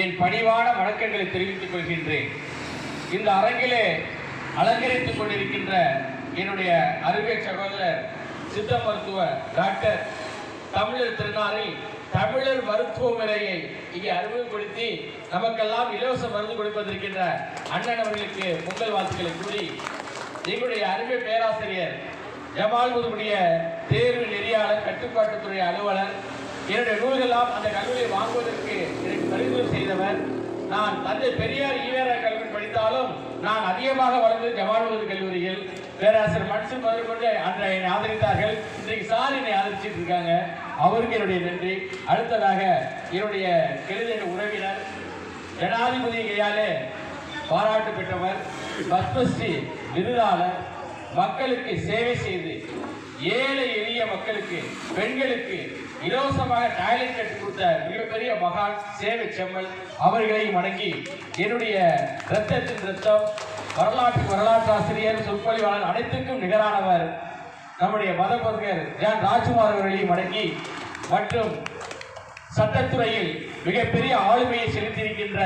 என் பணிவான வணக்கங்களை தெரிவித்துக் கொள்கின்றேன். இந்த அரங்கிலே அலங்கரித்துக் கொண்டிருக்கின்ற என்னுடைய அறிவியல் சகோதரர் சித்த மருத்துவர் டாக்டர் தமிழர் திருநாளில் தமிழர் மருத்துவ முறையை இங்கே அறிமுகப்படுத்தி நமக்கெல்லாம் இலவச மருந்து கொடுப்பதற்கின்ற அண்ணன் அவர்களுக்கு பொங்கல் வாழ்த்துக்களை கூறி எங்களுடைய அறிவியல் பேராசிரியர் ஜமால் தேர்வு நெறியாளர் கட்டுப்பாட்டுத்துறை அலுவலர் என்னுடைய நூல்கள்லாம் அந்த கல்லூரியை வாங்குவதற்கு எனக்கு பரிந்துரை செய்தவர். நான் தந்தை பெரியார் ஈவேரா கல்லூரி படித்தாலும் நான் அதிகமாக வளர்ந்தது ஜமாலுவது கல்லூரியில். பேராசிரியர் மன்சூர் முதற்கொண்டு அன்றை என்னை ஆதரித்தார்கள். இன்றைக்கு சார் என்னை ஆதரிச்சிட்டு இருக்காங்க. அவருக்கு என்னுடைய நன்றி. அடுத்ததாக என்னுடைய கெழுதிய உறவினர் ஜனாதிபதி கையாலே பாராட்டு பெற்றவர் பத்மஸ்ரீ விருதாளர் மக்களுக்கு சேவை செய்து ஏழை எளிய மக்களுக்கு பெண்களுக்கு இலவசமாக டாய்லெட் கட்டி கொடுத்த மிகப்பெரிய மகான் சேவை செம்மல் அவர்களையும் வணங்கி என்னுடைய ரத்தத்தின் ரத்தம் வரலாற்று வரலாற்று ஆசிரியர் சொற்பொழிவாளர் அனைத்துக்கும் நிகரானவர் நம்முடைய மதபோதகர் ஜான் ராஜ்குமார் அவர்களையும் வணங்கி மற்றும் சட்டத்துறையில் மிகப்பெரிய ஆளுமையை செலுத்தியிருக்கின்ற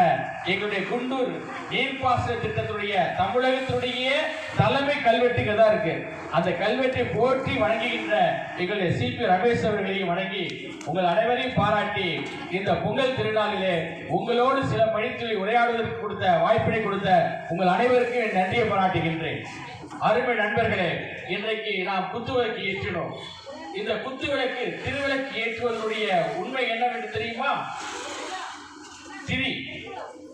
எங்களுடைய குண்டூர் நீர்ப்பாசன திட்டத்துடைய தமிழகத்துடைய தலைமை கல்வெட்டுக்கு தான் இருக்கு. அந்த கல்வெட்டை போற்றி வணங்குகின்ற எங்களுடைய சிபி ரமேஷ் அவர்களையும் வணங்கி உங்கள் அனைவரையும் பாராட்டி இந்த பொங்கல் திருநாளிலே உங்களோடு சில பணித்துறை உரையாடுவதற்கு கொடுத்த வாய்ப்பினை கொடுத்த உங்கள் அனைவருக்கும் என் நன்றியை பாராட்டுகின்றேன். அருமை நண்பர்களே இன்றைக்கு நாம் குத்துவிளக்கு ஏற்றினோம். இந்த குத்துவிளக்கு திருவிளக்கு ஏற்றுவதனுடைய உண்மை என்னவென்று தெரியுமா? திரி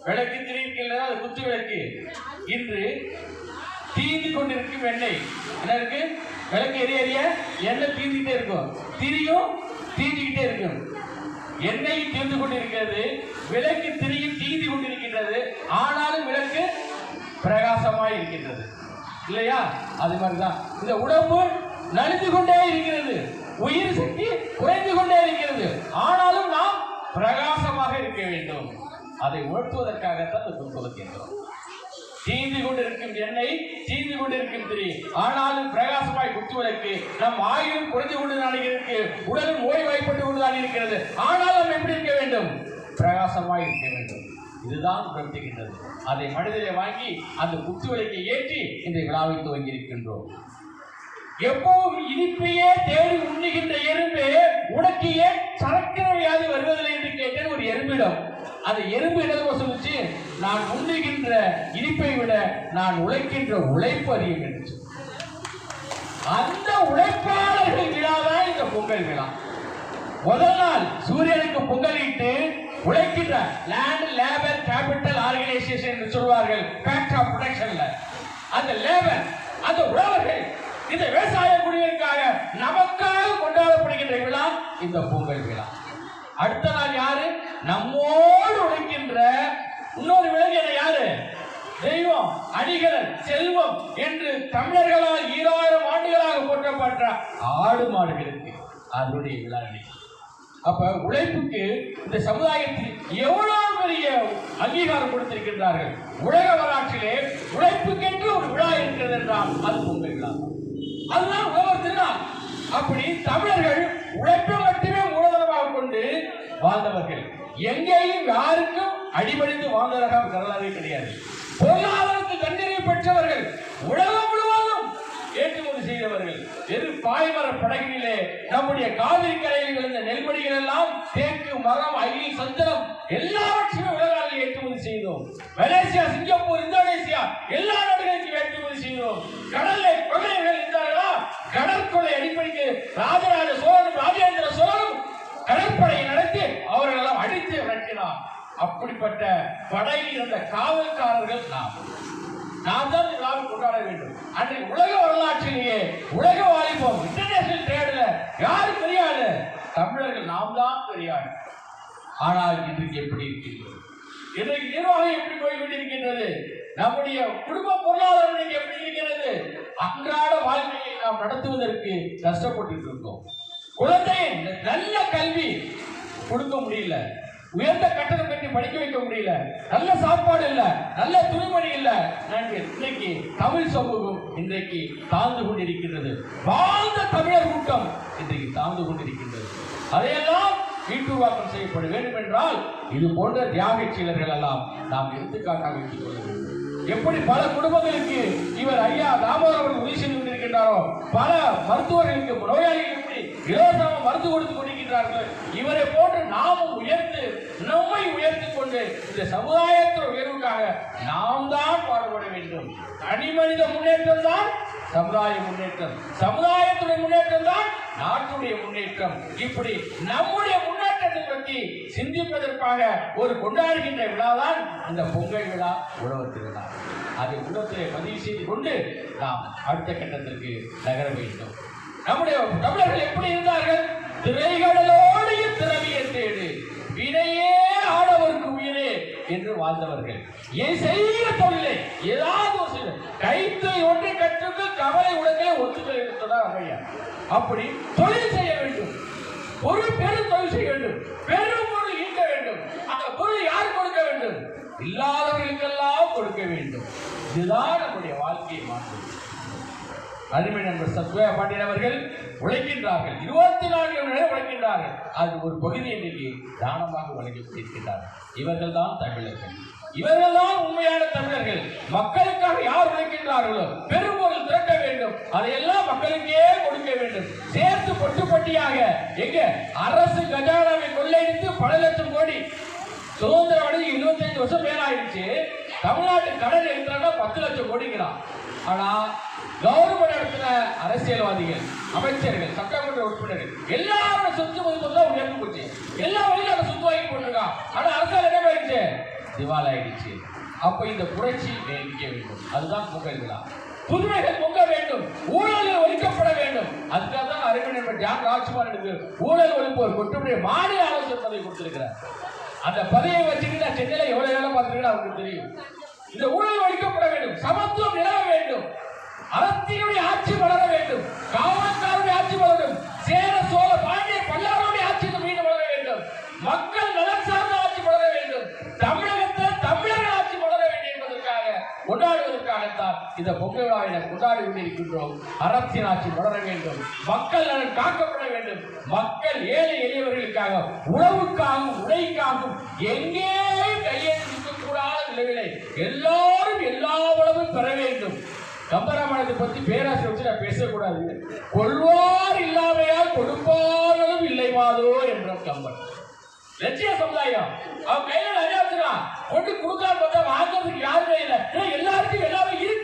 விளக்கு திரி இருக்கின்றதா அது குத்து விளக்கு. இன்று தீந்து கொண்டிருக்கும் எண்ணெய் என்ன இருக்கு? விளக்கு எரிய எரிய எண்ணெய் தீந்துக்கிட்டே இருக்கும். திரியும் தீஞ்சிக்கிட்டே இருக்கும். எண்ணெய் தீர்ந்து கொண்டிருக்கிறது விளக்கு திரியும் தீந்து கொண்டிருக்கின்றது ஆனாலும் விளக்கு பிரகாசமாய் இருக்கின்றது. இல்லையா? அது மாதிரிதான். இந்த உடம்பு நலிந்து கொண்டே இருக்கிறது. உயிர் சக்தி குறைந்து கொண்டே இருக்கிறது. ஆனாலும் நாம் பிரகாசமாக இருக்க வேண்டும். அதை உணர்த்துவதற்காகத்தான் இந்த கொடுத்திருக்கின்றோம் தீந்து கொண்டிருக்கும் எண்ணெய் தீந்து கொண்டிருக்கும் திரி. ஆனாலும் பிரகாசமாய் குத்துவதற்கு நம் ஆயுதம் குறைந்து கொண்டுதான் இருக்கு உடலும் ஓய்வாய்ப்பட்டு கொண்டுதான் இருக்கிறது. ஆனாலும் எப்படி இருக்க வேண்டும்? பிரகாசமாய் இருக்க வேண்டும். இதுதான் உணர்த்துகின்றது. அதை மனிதரை வாங்கி அந்த குத்துவிளக்கை ஏற்றி இந்த விழாவை துவங்கி இருக்கின்றோம் எப்பவும் இனிப்பையே தேடி உண்ணுகின்ற எறும்பு உனக்கு ஏன் சரக்கரை வியாதி வருவதில்லை என்று கேட்டேன் ஒரு எறும்பிடம். அந்த எறும்பு என்ன சொல்லுச்சு நான் உண்ணுகின்ற இனிப்பை விட நான் உழைக்கின்ற உழைப்பு அதிகம் என்று அந்த உழைப்பாளர்கள் விழாதான் இந்த பொங்கல் விழா. முதல் நாள் சூரியனுக்கு பொங்கலிட்டு உழைக்கின்ற லேண்ட் லேபர் கேபிட்டல் ஆர்கனைசேஷன் என்று சொல்வார்கள் ஃபேக்ட் ஆஃப் ப்ரொடக்ஷன்ல அந்த லேபர் அந்த உழவர்கள் இந்த விவசாய குடிகளுக்காக நமக்காக கொண்டாடப்படுகின்ற விழா இந்த பொங்கல் விழா. அடுத்த நாள் யாரு? நம்மோடு உழைக்கின்ற இன்னொரு விலங்கின யாரு? தெய்வம் அணிகரன் செல்வம் என்று தமிழர்களால் ஈராயிரம் ஆண்டுகளாக போற்றப்பட்ட ஆடு மாடுகளுக்கு அதனுடைய விழா அப்ப உழைப்புக்கு இந்த சமுதாயத்தில் எவ்வளவு பெரிய அங்கீகாரம் கொடுத்திருக்கின்றார்கள்? உலக வரலாற்றிலே உழைப்புக்கென்று ஒரு விழா இருக்கிறது என்றால் அது பொங்கல் விழா. அதுதான் உழவர் திருநாள். அப்படி தமிழர்கள் உழைப்பை மட்டுமே மூலதனமாக கொண்டு வாழ்ந்தவர்கள். எங்கேயும் யாருக்கும் அடிபணிந்து வாழ்ந்ததாக வரலாறே கிடையாது. பொருளாதாரத்து தண்டனை பெற்றவர்கள் உலகம் முழுவதும் ஏற்றுமதி செய்தவர்கள் வெறும் பாய்மர படகிலே நம்முடைய காவிரி கரையில் விழுந்த நெல்மணிகள் எல்லாம் தேக்கு மரம் அயில் சந்திரம் எல்லாவற்றையும் உலகாவில் ஏற்றுமதி செய்தோம். மலேசியா சிங்கப்பூர் இந்தோனேசியா எல்லா காவல்காரர்கள் நாம். நாம் தான் விழாவை கொண்டாட வேண்டும். அன்றைக்கு உலக வரலாற்றிலேயே உலக வாலிபம் இன்டர்நேஷனல் ட்ரேடில் யாரு தெரியாது தமிழர்கள் நாம் தான் தெரியாது ஆனால் இன்றைக்கு எப்படி இருக்கின்றது? இன்றைக்கு நிர்வாகம் எப்படி போய்கொண்டிருக்கின்றது? நம்முடைய குடும்ப பொருளாதாரம் எப்படி இருக்கிறது? அன்றாட வாழ்க்கையை நாம் நடத்துவதற்கு கஷ்டப்பட்டு இருக்கோம். குழந்தை நல்ல கல்வி கொடுக்க முடியல. உயர்ந்த கட்டணம் கட்டி படிக்க வைக்க முடியல. நல்ல சாப்பாடு இல்ல நல்ல துணிமணி இல்ல. நன்றி இன்னைக்கு தமிழ் சமூகம் இன்றைக்கு தாழ்ந்து கொண்டிருக்கின்றது. வாழ்ந்த தமிழர் கூட்டம் இன்றைக்கு தாழ்ந்து கொண்டிருக்கின்றது. அதையெல்லாம் மீட்டுருவாக்கம் செய்யப்பட வேண்டும் என்றால் இது போன்ற தியாக செயலர்கள் எல்லாம் நாம் எடுத்துக்காட்டாக வைத்துக் கொள்ள வேண்டும். எப்படி பல குடும்பங்களுக்கு இவர் ஐயா தாமோதர் உதவி செய்து கொண்டிருக்கின்றாரோ பல மருத்துவர்களுக்கு நோயாளிகளுக்கு எப்படி இலவசமாக மருந்து கொடுத்து இருக்கின்றார்கள் இவரை போன்று நாமும் உயர்த்து நம்மை உயர்த்திக் கொண்டு இந்த சமுதாயத்தின் உயர்வுக்காக நாம் தான் பாடுபட வேண்டும். தனி மனித முன்னேற்றம் தான் சமுதாய முன்னேற்றம். சமுதாயத்துடைய முன்னேற்றம் தான் நாட்டுடைய முன்னேற்றம். இப்படி நம்முடைய முன்னேற்றத்தை பற்றி சிந்திப்பதற்காக ஒரு கொண்டாடுகின்ற விழாதான் இந்த பொங்கல் விழா உழவர் திருவிழா. அதை உள்ளத்திலே பதிவு செய்து கொண்டு நாம் அடுத்த கட்டத்திற்கு நகர வேண்டும். நம்முடைய தமிழர்கள் எப்படி இருந்தார்கள்? திரைகளோடைய திறமையை தேடு வினையே ஆடவருக்கு உயிரே என்று வாழ்ந்தவர்கள். என் செய்கிற தொழிலை ஏதாவது ஒரு செய்ய கைத்தை ஒன்றை கற்றுக்கு கவலை உடனே ஒத்துக்கள் இருக்கிறதா அம்மையா அப்படி தொழில் செய்ய வேண்டும். ஒரு பெரும் தொழில் செய்ய வேண்டும். பெரும் பொருள் ஈட்ட வேண்டும். அந்த பொருள் யார் கொடுக்க வேண்டும்? இல்லாதவர்களுக்கெல்லாம் கொடுக்க வேண்டும். இதுதான் நம்முடைய வாழ்க்கையை மாற்றும். அருமை நண்பர் சத்யா பாண்டியன் அவர்கள் உழைக்கின்றார்கள். இருபத்தி நான்கு மணி நேரம் உழைக்கின்றார்கள். அது ஒரு பகுதி இன்றைக்கு தானமாக வழங்கி கொண்டிருக்கின்றார்கள் இவர்கள் தான் தமிழர்கள். இவர்கள் தான் உண்மையான தமிழர்கள். மக்களுக்காக யார் உழைக்கின்றார்களோ பெரும்பொருள் திரட்ட வேண்டும். அதையெல்லாம் மக்களுக்கே கொடுக்க வேண்டும். சேர்த்து பொட்டு பட்டியாக எங்க அரசு கஜானாவை கொள்ளையடித்து பல லட்சம் கோடி சுதந்திரம் அடைஞ்சு இருபத்தஞ்சு வருஷம் மேலாயிடுச்சு. தமிழ்நாட்டு கடன் இருக்கிறாங்க பத்து லட்சம் கோடிங்கிறான் ஆனா கவர்மெண்ட் இடத்துல அரசியல்வாதிகள் அமைச்சர்கள் சட்டமன்ற உறுப்பினர்கள் எல்லாரோட சொத்து மதிப்பு தான் உயர்ந்து போச்சு. எல்லா வழியும் அதை சொத்து வாங்கி போட்டிருக்கான் ஆனா அரசாங்கம் என்ன ஆயிடுச்சு திவால் ஆயிடுச்சு அப்ப இந்த புரட்சி நீடிக்க வேண்டும். அதுதான் பொங்கல் புதுமைகள் பொங்க வேண்டும். ஊழலில் ஒழிக்கப்பட வேண்டும். அதுக்காக தான் அறிவியல் ஜான் ராஜ்குமார் எனக்கு ஊழல் ஒழிப்போர் கொட்டுடைய மாநில ஆலோசனை பதவி கொடுத்திருக்கிறார். அந்த பதவியை வச்சுட்டு நான் சென்னையில எவ்வளவு வேலை பார்த்துருக்கேன் அவருக்கு தெரியும். இந்த ஊழல் ஒழிக்கப்பட வேண்டும். சமத்துவம் நிலவ வேண்டும். அறத்தினுடைய ஆட்சி வளர வேண்டும். காவல்காரனுடைய ஆட்சி வளரும் சேர சோழ பாண்டிய பல்லாருடைய ஆட்சி மீண்டும் வளர வேண்டும். மக்கள் நலன் சார்ந்த ஆட்சி வளர வேண்டும். தமிழகத்தில் தமிழர்கள் ஆட்சி வளர வேண்டும் என்பதற்காக கொண்டாடுவதற்காகத்தான் இந்த பொங்கல் விழாவினை கொண்டாடி கொண்டிருக்கின்றோம். அறத்தின் ஆட்சி வளர வேண்டும். மக்கள் நலன் காக்கப்பட வேண்டும். மக்கள் ஏழை எளியவர்களுக்காக உணவுக்காகவும் உடைக்காகவும் எங்கே கையெழுத்து கூடாத நிலையிலே எல்லாரும் எல்லா உணவும் பெற வேண்டும். கம்பராமாயணத்தை பத்தி பேராசிரியர் வச்சு நான் பேசக்கூடாது. கொள்வார் இல்லாமையால் கொடுப்பார்களும் இல்லை மாதோ என்ற கம்பன் லட்சிய சமுதாயம் அவன் கையில நிறைய கொண்டு கொடுக்காம பார்த்தா வாங்கிறதுக்கு யாருமே இல்லை. ஏன்னா எல்லாருக்கும் எல்லாமே இருக்கு.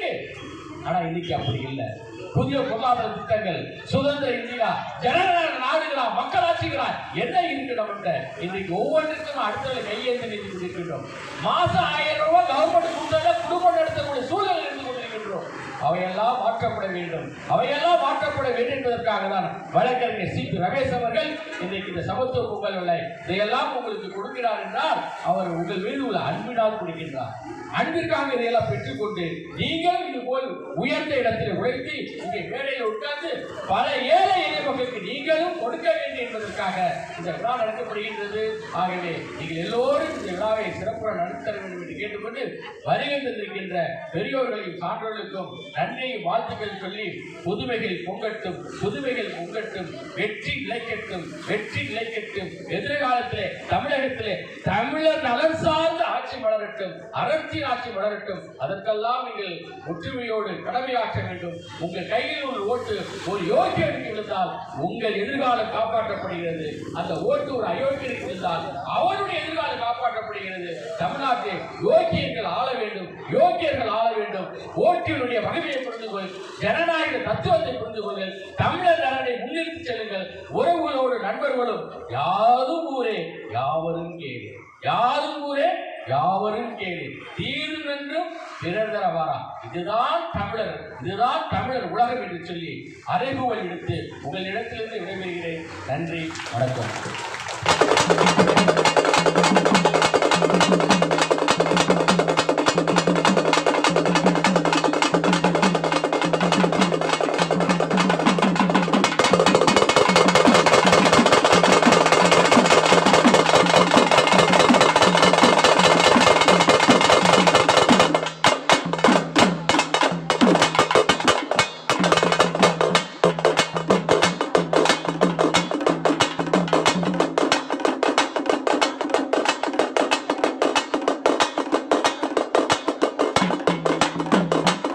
ஆனா இன்னைக்கு அப்படி இல்லை. புதிய பொருளாதார திட்டங்கள் சுதந்திர இந்தியா ஜனநாயக நாடுகளா மக்களாட்சிகளா என்ன இருக்கு நம்மகிட்ட? இன்னைக்கு ஒவ்வொன்றுக்கும் அடுத்த கையெழுத்து நிதி கொண்டிருக்கின்றோம். மாசம் ஆயிரம் ரூபாய் கவர்மெண்ட் கொடுத்தாலே குடும்பம் நடத்தக்கூடிய சூழல் இருந்து கொண்டிருக்கின்றோம். அவையெல்லாம் மாற்றப்பட வேண்டும். அவையெல்லாம் மாற்றப்பட வேண்டும் என்பதற்காக தான் வழக்கறிஞர் சி பி ரமேஷ் அவர்கள் இன்றைக்கு இந்த சமத்துவ பொங்கல் இதையெல்லாம் உங்களுக்கு கொடுக்கிறார் என்றால் அவர் உங்கள் மீது உள்ள அன்பினால் கொடுக்கின்றார். அன்பிற்காக இதையெல்லாம் பெற்றுக்கொண்டு நீங்கள் இது போல் உயர்ந்த இடத்தில் உழைத்து இங்கே மேடையில் உட்கார்ந்து பல ஏழை எளிய மக்களுக்கு நீங்களும் கொடுக்க வேண்டும் என்பதற்காக இந்த விழா நடத்தப்படுகின்றது. ஆகவே நீங்கள் எல்லோரும் இந்த விழாவை சிறப்புடன் நடத்த வேண்டும் என்று கேட்டுக்கொண்டு வருகின்றிருக்கின்ற பெரியோர்களையும் சான்றோர்களுக்கும் நன்மை வாழ்த்துக்கள் சொல்லி புதுமைகள் பொங்கட்டும் புதுமைகள் பொங்கட்டும் வெற்றி நிலைக்கட்டும் வெற்றி நிலைக்கட்டும். எதிர்காலத்திலே தமிழகத்திலே தமிழர் நலன் சார்ந்த ஆட்சி வளரட்டும் அரசியல் ஆட்சி வளரட்டும். அதற்கெல்லாம் நீங்கள் ஒற்றுமையோடு கடமையாற்ற வேண்டும். உங்கள் கையில் உள்ள ஓட்டு ஒரு யோக்கியனுக்கு விழுந்தால் உங்கள் எதிர்காலம் காப்பாற்றப்படுகிறது. அந்த ஓட்டு ஒரு அயோக்கியனுக்கு விழுந்தால் அவருடைய எதிர்காலம் காப்பாற்றப்படுகிறது. தமிழ்நாட்டில் யோக்கியர்கள் ஆள வேண்டும். யோக்கியர்கள் ஆள வேண்டும் ஓட்டினுடைய மகிமையை புரிந்து கொள் ஜனநாயக தத்துவத்தை புரிந்து கொள்ளுங்கள் தமிழர் நலனை முன்னிறுத்தி செல்லுங்கள். உறவுகளோடு நண்பர்களும் யாரும் ஊரே யாவரும் கேளு. யாரும் ஊரே யாவரும் கேளு. தீரும் என்றும் பிறர் தர வாரா இதுதான் தமிழர் இதுதான் தமிழர் உலகம் என்று சொல்லி அறைகூவல் விடுத்து உங்களிடத்திலிருந்து விடைபெறுகிறேன். நன்றி வணக்கம்.